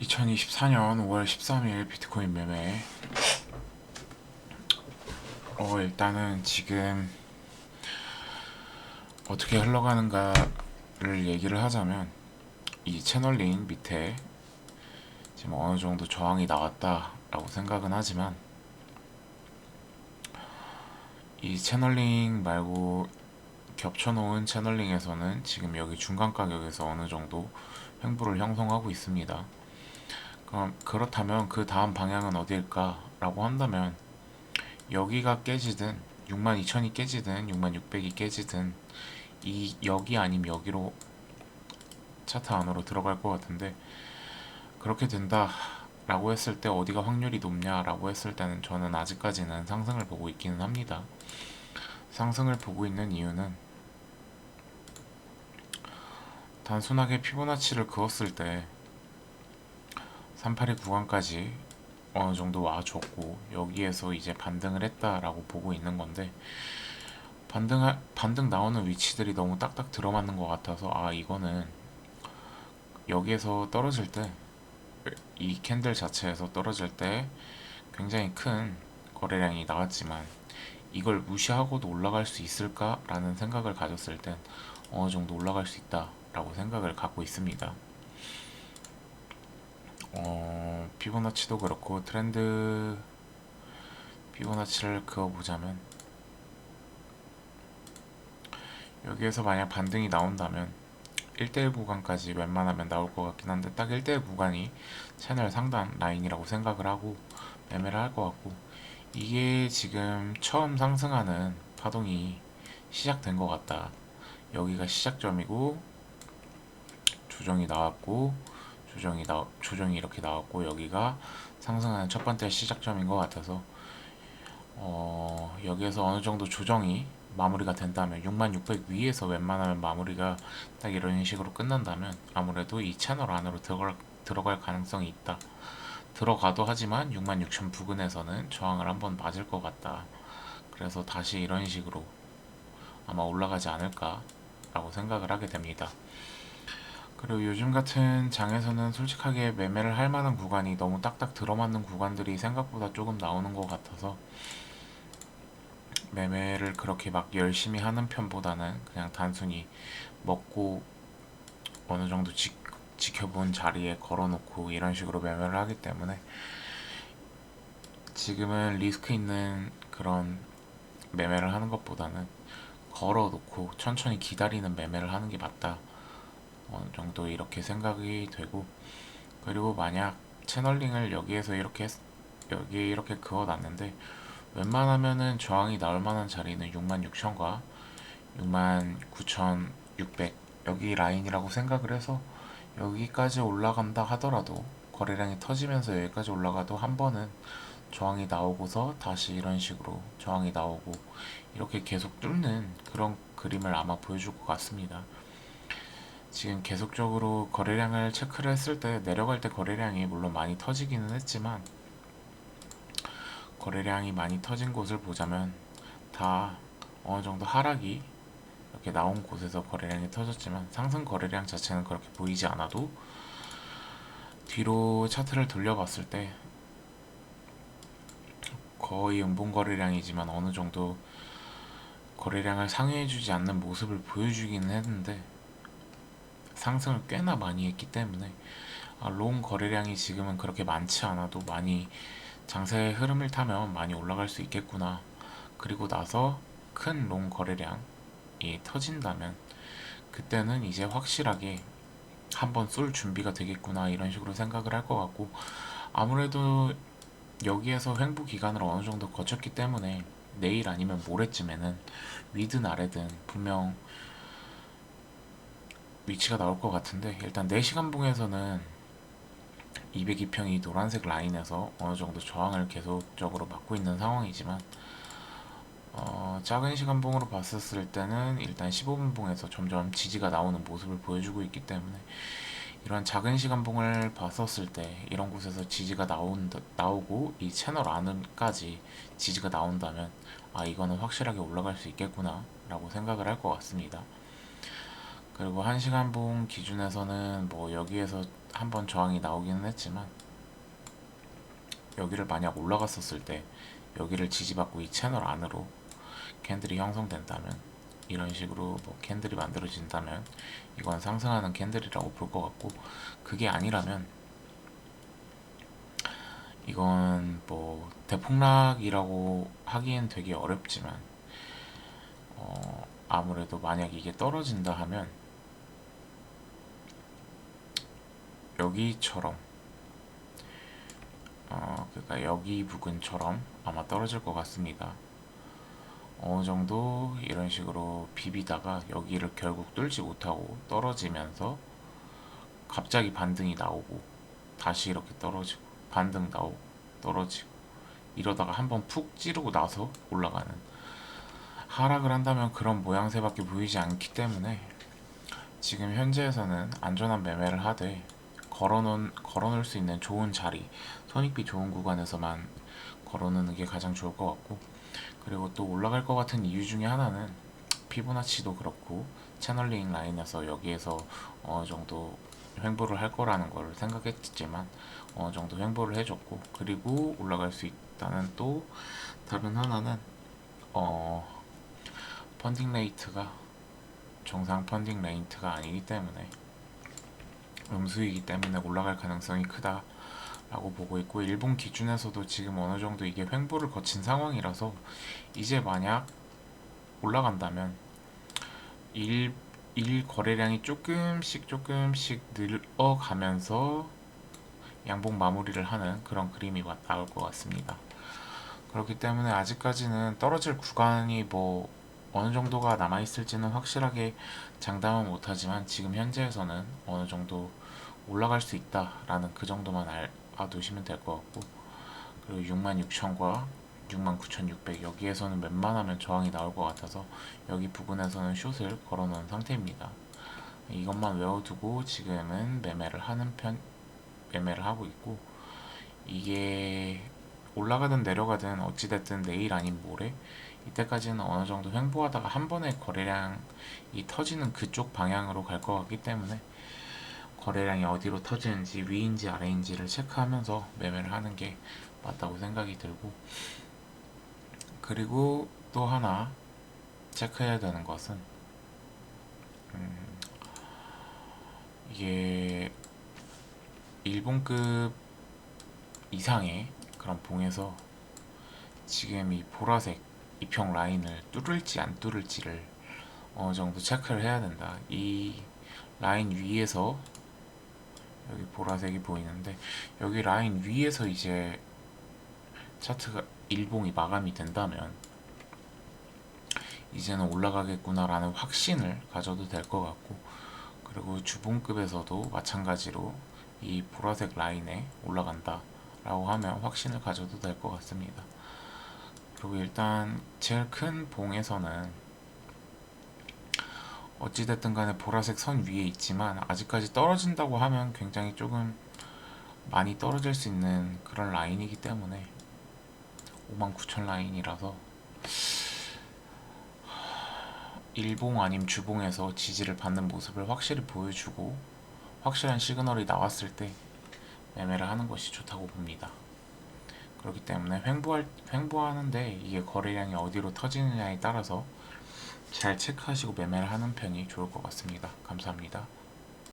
2024년 5월 13일 비트코인 매매. 어, 일단은 지금 어떻게 흘러가는가를 얘기를 하자면 이 채널링 밑에 지금 어느 정도 저항이 나왔다라고 생각은 하지만 이 채널링 말고 겹쳐놓은 채널링에서는 지금 여기 중간 가격에서 어느 정도 횡보를 형성하고 있습니다. 그럼 그렇다면 그 다음 방향은 어디일까라고 한다면 여기가 깨지든 62,000이 깨지든 6600이 깨지든 이 여기 아니면 여기로 차트 안으로 들어갈 것 같은데 그렇게 된다 라고 했을 때 어디가 확률이 높냐 라고 했을 때는 저는 아직까지는 상승을 보고 있기는 합니다. 상승을 보고 있는 이유는 단순하게 피보나치를 그었을 때 382 구간까지 어느 정도 와줬고 여기에서 이제 반등을 했다라고 보고 있는 건데 반등 반등 나오는 위치들이 너무 딱딱 들어맞는 것 같아서 아 이거는 여기에서 떨어질 때 이 캔들 자체에서 떨어질 때 굉장히 큰 거래량이 나왔지만 이걸 무시하고도 올라갈 수 있을까라는 생각을 가졌을 땐 어느 정도 올라갈 수 있다라고 생각을 갖고 있습니다. 어, 피보나치도 그렇고 트렌드 피보나치를 그어보자면 여기에서 만약 반등이 나온다면 1대1 구간까지 웬만하면 나올 것 같긴 한데 딱 1대1 구간이 채널 상단 라인이라고 생각을 하고 매매를 할 것 같고 이게 지금 처음 상승하는 파동이 시작된 것 같다. 여기가 시작점이고 조정이 나왔고 조정이 나 조정이 이렇게 나왔고 여기가 상승하는 첫 번째 시작점인 것 같아서 어, 여기에서 어느 정도 조정이 마무리가 된다면 6600 위에서 웬만하면 마무리가 딱 이런 식으로 끝난다면 아무래도 이 채널 안으로 들어갈, 들어갈 가능성이 있다. 들어가도 하지만 66,000 부근에서는 저항을 한번 맞을 것 같다. 그래서 다시 이런 식으로 아마 올라가지 않을까라고 생각을 하게 됩니다. 그리고 요즘 같은 장에서는 솔직하게 매매를 할 만한 구간이 너무 딱딱 들어맞는 구간들이 생각보다 조금 나오는 것 같아서 매매를 그렇게 막 열심히 하는 편보다는 그냥 단순히 먹고 어느 정도 지, 지켜본 자리에 걸어놓고 이런 식으로 매매를 하기 때문에 지금은 리스크 있는 그런 매매를 하는 것보다는 걸어놓고 천천히 기다리는 매매를 하는 게 맞다. 어느 정도 이렇게 생각이 되고 그리고 만약 채널링을 여기에서 이렇게 했- 여기에 이렇게 그어놨는데 웬만하면은 저항이 나올 만한 자리는 66,000과 69,600 여기 라인이라고 생각을 해서 여기까지 올라간다 하더라도 거래량이 터지면서 여기까지 올라가도 한 번은 저항이 나오고서 다시 이런 식으로 저항이 나오고 이렇게 계속 뚫는 그런 그림을 아마 보여줄 것 같습니다. 지금 계속적으로 거래량을 체크를 했을 때 내려갈 때 거래량이 물론 많이 터지기는 했지만 거래량이 많이 터진 곳을 보자면 다 어느 정도 하락이 이렇게 나온 곳에서 거래량이 터졌지만 상승 거래량 자체는 그렇게 보이지 않아도 뒤로 차트를 돌려봤을 때 거의 음봉 거래량이지만 어느 정도 거래량을 상회해주지 않는 모습을 보여주기는 했는데 상승을 꽤나 많이 했기 때문에 아, 롱 거래량이 지금은 그렇게 많지 않아도 많이 장세의 흐름을 타면 많이 올라갈 수 있겠구나. 그리고 나서 큰 롱 거래량이 터진다면 그때는 이제 확실하게 한번 쏠 준비가 되겠구나 이런 식으로 생각을 할 것 같고 아무래도 여기에서 횡보 기간을 어느 정도 거쳤기 때문에 내일 아니면 모레쯤에는 위든 아래든 분명 위치가 나올 것 같은데 일단 4시간 봉에서는 202평이 노란색 라인에서 어느 정도 저항을 계속적으로 막고 있는 상황이지만 어, 작은 시간 봉으로 봤었을 때는 일단 15분 봉에서 점점 지지가 나오는 모습을 보여주고 있기 때문에 이런 작은 시간 봉을 봤었을 때 이런 곳에서 지지가 나온 나오고 이 채널 안까지 지지가 나온다면 아 이거는 확실하게 올라갈 수 있겠구나 라고 생각을 할 것 같습니다. 그리고 1시간 봉 기준에서는 뭐 여기에서 한번 저항이 나오기는 했지만 여기를 만약 올라갔었을 때 여기를 지지받고 이 채널 안으로 캔들이 형성된다면 이런 식으로 뭐 캔들이 만들어진다면 이건 상승하는 캔들이라고 볼 것 같고 그게 아니라면 이건 뭐 대폭락이라고 하기엔 되게 어렵지만 어 아무래도 만약 이게 떨어진다 하면 여기처럼 어 그러니까 여기 부근처럼 아마 떨어질 것 같습니다. 어느 정도 이런 식으로 비비다가 여기를 결국 뚫지 못하고 떨어지면서 갑자기 반등이 나오고 다시 이렇게 떨어지고 반등 나오고 떨어지고 이러다가 한번 푹 찌르고 나서 올라가는 하락을 한다면 그런 모양새밖에 보이지 않기 때문에 지금 현재에서는 안전한 매매를 하되 걸어놓은 걸어놓을 수 있는 좋은 자리 선익비 좋은 구간에서만 걸어놓는 게 가장 좋을 것 같고 그리고 또 올라갈 것 같은 이유 중에 하나는 피보나치도 그렇고 채널링 라인에서 여기에서 어느 정도 횡보를 할 거라는 걸 생각했지만 어느 정도 횡보를 해줬고 그리고 올라갈 수 있다는 또 다른 하나는 어 펀딩 레이트가 정상 펀딩 레이트가 아니기 때문에 음수이기 때문에 올라갈 가능성이 크다 라고 보고 있고 일본 기준에서도 지금 어느 정도 이게 횡보를 거친 상황이라서 이제 만약 올라간다면 일, 일 거래량이 조금씩 조금씩 늘어가면서 양봉 마무리를 하는 그런 그림이 마- 나올 것 같습니다. 그렇기 때문에 아직까지는 떨어질 구간이 뭐 어느 정도가 남아 있을지는 확실하게 장담은 못하지만 지금 현재에서는 어느 정도 올라갈 수 있다라는 그 정도만 알아두시면 될 것 같고 그리고 66,000과 69,600 여기에서는 웬만하면 저항이 나올 것 같아서 여기 부분에서는 숏을 걸어놓은 상태입니다. 이것만 외워두고 지금은 매매를 하는 편 매매를 하고 있고 이게 올라가든 내려가든 어찌됐든 내일 아닌 모레? 이때까지는 어느 정도 횡보하다가 한 번에 거래량이 터지는 그쪽 방향으로 갈 것 같기 때문에 거래량이 어디로 터지는지 위인지 아래인지를 체크하면서 매매를 하는 게 맞다고 생각이 들고 그리고 또 하나 체크해야 되는 것은 음, 이게 일본급 이상의 그런 봉에서 지금 이 보라색 이평 라인을 뚫을지 안 뚫을지를 어느 정도 체크를 해야 된다. 이 라인 위에서 여기 보라색이 보이는데 여기 라인 위에서 이제 차트가 일봉이 마감이 된다면 이제는 올라가겠구나라는 확신을 가져도 될 것 같고 그리고 주봉급에서도 마찬가지로 이 보라색 라인에 올라간다 라고 하면 확신을 가져도 될 것 같습니다. 그리고 일단 제일 큰 봉에서는 어찌됐든 간에 보라색 선 위에 있지만 아직까지 떨어진다고 하면 굉장히 조금 많이 떨어질 수 있는 그런 라인이기 때문에 59,000 라인이라서 일봉 아님 주봉에서 지지를 받는 모습을 확실히 보여주고 확실한 시그널이 나왔을 때 매매를 하는 것이 좋다고 봅니다. 그렇기 때문에 횡보할, 횡보하는데 이게 거래량이 어디로 터지느냐에 따라서 잘 체크하시고 매매를 하는 편이 좋을 것 같습니다. 감사합니다.